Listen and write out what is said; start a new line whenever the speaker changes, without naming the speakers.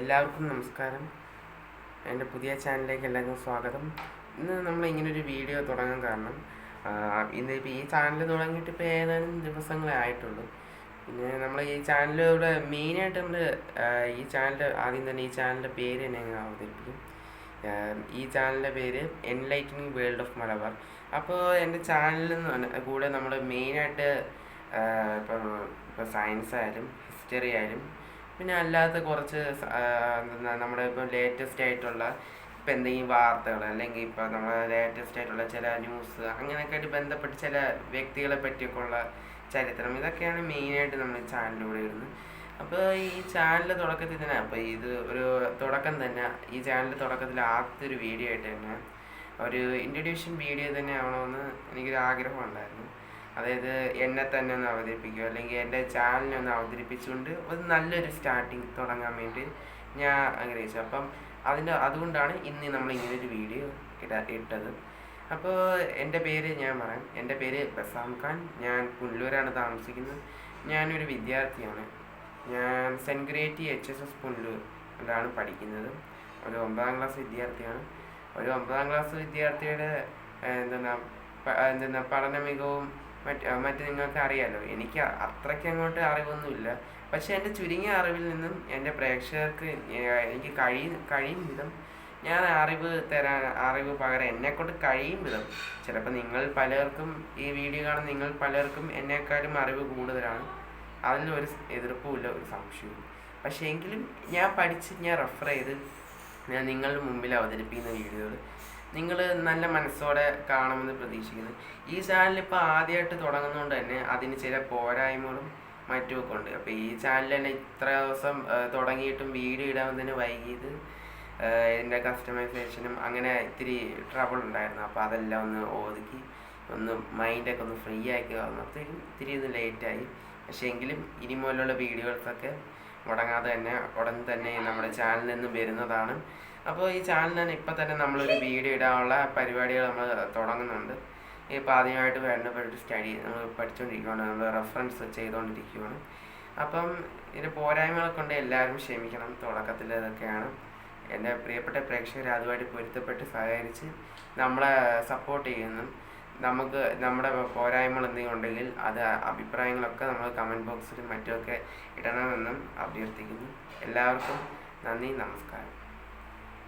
എല്ലാവർക്കും നമസ്കാരം. എന്റെ പുതിയ ചാനലിലേക്ക് എല്ലാവർക്കും സ്വാഗതം. ഇന്ന് നമ്മൾ ഇങ്ങനൊരു വീഡിയോ തുടങ്ങാൻ കാരണം ഇന്ന് ഇപ്പോൾ ഈ ചാനൽ തുടങ്ങിയിട്ട് ഇപ്പോൾ ഏതാനും ദിവസങ്ങളെ ആയിട്ടുള്ളൂ. പിന്നെ നമ്മൾ ഈ ചാനലിലൂടെ മെയിനായിട്ട് നമ്മൾ ഈ ചാനൽ ആദ്യം തന്നെ ഈ ചാനലിന്റെ പേര് തന്നെ ഞങ്ങൾ അവതരിപ്പിക്കും. ഈ ചാനലിന്റെ പേര് എൻലൈറ്റനിങ് വേൾഡ് ഓഫ് മലബാർ അപ്പോൾ എന്റെ ചാനലിൽ കൂടെ നമ്മൾ മെയിനായിട്ട് ഇപ്പം ഇപ്പോൾ സയൻസ് ആയാലും ഹിസ്റ്ററി ആയാലും പിന്നെ അല്ലാത്ത കുറച്ച് നമ്മുടെ ഇപ്പോൾ ലേറ്റസ്റ്റ് ആയിട്ടുള്ള ഇപ്പം എന്തെങ്കിലും വാർത്തകൾ അല്ലെങ്കിൽ ഇപ്പോൾ നമ്മൾ ലേറ്റസ്റ്റ് ആയിട്ടുള്ള ചില ന്യൂസ് അങ്ങനെയൊക്കെ ആയിട്ട് ബന്ധപ്പെട്ട് ചില വ്യക്തികളെ പറ്റിയൊക്കെ ഉള്ള ചരിത്രം ഇതൊക്കെയാണ് മെയിനായിട്ട് നമ്മൾ ചാനലിലൂടെ വരുന്നത് അപ്പോൾ ഈ ചാനൽ തുടക്കത്തിൽ തന്നെ അപ്പോൾ ഇത് ഒരു തുടക്കം തന്നെ ഈ ചാനൽ തുടക്കത്തിൽ ആദ്യത്തെ വീഡിയോ ആയിട്ട് തന്നെ ഒരു ഇൻട്രൊഡ്യൂഷൻ വീഡിയോ തന്നെ ആവണമെന്ന് എനിക്കൊരു ആഗ്രഹം ഉണ്ടായിരുന്നു. അതായത് എന്നെ തന്നെ ഒന്ന് അവതരിപ്പിക്കുക അല്ലെങ്കിൽ എന്റെ ചാനലിനെ ഒന്ന് അവതരിപ്പിച്ചുകൊണ്ട് ഒരു നല്ലൊരു സ്റ്റാർട്ടിങ് തുടങ്ങാൻ വേണ്ടി ഞാൻ ആഗ്രഹിച്ചു. അപ്പം അതിന്റെ അതുകൊണ്ടാണ് ഇന്ന് നമ്മൾ ഇങ്ങനൊരു വീഡിയോ ഇട ഇട്ടത്. അപ്പോൾ എന്റെ പേര് ഞാൻ പറയാം. എന്റെ പേര് ബസാം ഖാൻ. ഞാൻ പുല്ലൂരാണ് താമസിക്കുന്നത്. ഞാനൊരു വിദ്യാർത്ഥിയാണ്. ഞാൻ Saint Goretti H S S പുനലൂരിലാണ് പഠിക്കുന്നത്. ഒരു ഒമ്പതാം ക്ലാസ് വിദ്യാർത്ഥിയാണ്. ഒരു ഒമ്പതാം ക്ലാസ് വിദ്യാർത്ഥിയുടെ എന്താ എന്തെന്നാ എന്തെന്നാ പഠന മികവും മറ്റ് മറ്റ് നിങ്ങൾക്ക് അറിയാലോ. എനിക്ക് അത്രയ്ക്ക് അങ്ങോട്ട് അറിവൊന്നുമില്ല. പക്ഷേ എന്റെ ചുരുങ്ങിയ അറിവിൽ നിന്നും എന്റെ പ്രേക്ഷകർക്ക് എനിക്ക് കഴിയും കഴിയും വിധം ഞാൻ അറിവ് തരാൻ അറിവ് പകരം എന്നെക്കൊണ്ട് കഴിയും വിധം. ചിലപ്പോൾ നിങ്ങൾ പലർക്കും ഈ വീഡിയോ കാണുന്ന നിങ്ങൾ പലർക്കും എന്നെക്കാളും അറിവ് കൂടുതലാണ്. അതിലൊരു എതിർപ്പുമില്ല ഒരു സംശയവും പക്ഷേ എങ്കിലും ഞാൻ പഠിച്ച് ഞാൻ റെഫർ ചെയ്ത് ഞാൻ നിങ്ങളുടെ മുമ്പിൽ അവതരിപ്പിക്കുന്ന വീഡിയോകൾ നിങ്ങൾ നല്ല മനസ്സോടെ കാണുമെന്ന് പ്രതീക്ഷിക്കുന്നു. ഈ ചാനൽ ഇപ്പോൾ ആദ്യമായിട്ട് തുടങ്ങുന്നതുകൊണ്ട് തന്നെ അതിന് ചില പോരായ്മകളും മറ്റുമൊക്കെ ഉണ്ട്. അപ്പോൾ ഈ ചാനൽ തന്നെ ഇത്ര ദിവസം തുടങ്ങിയിട്ടും വീഡിയോ ഇടാൻ തന്നെ വൈകിയത് എന്റെ കസ്റ്റമൈസേഷനും അങ്ങനെ ഇത്തിരി ട്രബിൾ ഉണ്ടായിരുന്നു. അപ്പോൾ അതെല്ലാം ഒന്ന് ഒതുക്കി ഒന്ന് മൈൻഡൊക്കെ ഒന്ന് ഫ്രീ ആക്കി വന്നപ്പോഴത്തേക്കും ഇത്തിരി ഒന്ന് ലേറ്റായി പക്ഷേ എങ്കിലും ഇനി മുതലുള്ള വീഡിയോസൊക്കെ മുടങ്ങാതെ തന്നെ ഉടൻ തന്നെ നമ്മുടെ ചാനലിൽ നിന്ന് വരുന്നതാണ്. അപ്പോൾ ഈ ചാനലിൽ തന്നെ ഇപ്പം തന്നെ നമ്മളൊരു വീഡിയോ ഇടാനുള്ള പരിപാടികൾ നമ്മൾ തുടങ്ങുന്നുണ്ട്. ഇപ്പോൾ ആദ്യമായിട്ട് വേണ്ടപ്പെട്ട സ്റ്റഡി നമ്മൾ പഠിച്ചുകൊണ്ടിരിക്കുകയാണ് നമ്മൾ റെഫറൻസ് ചെയ്തുകൊണ്ടിരിക്കുകയാണ് അപ്പം ഇതിന്റെ പോരായ്മകളെ കൊണ്ട് എല്ലാവരും ക്ഷമിക്കണം. തുടക്കത്തിൽ ഇതൊക്കെയാണ്. എന്റെ പ്രിയപ്പെട്ട പ്രേക്ഷകർ അതുമായിട്ട് പൊരുത്തപ്പെട്ട് സഹകരിച്ച് നമ്മളെ സപ്പോർട്ട് ചെയ്യുന്നു. നമുക്ക് നമ്മുടെ പോരായ്മകൾ എന്തെങ്കിലും ഉണ്ടെങ്കിൽ അത് അഭിപ്രായങ്ങളൊക്കെ നമ്മൾ കമന്റ് ബോക്സിലും മറ്റുമൊക്കെ ഇടണമെന്നും അഭ്യർത്ഥിക്കുന്നു. എല്ലാവർക്കും നന്ദി നമസ്കാരം.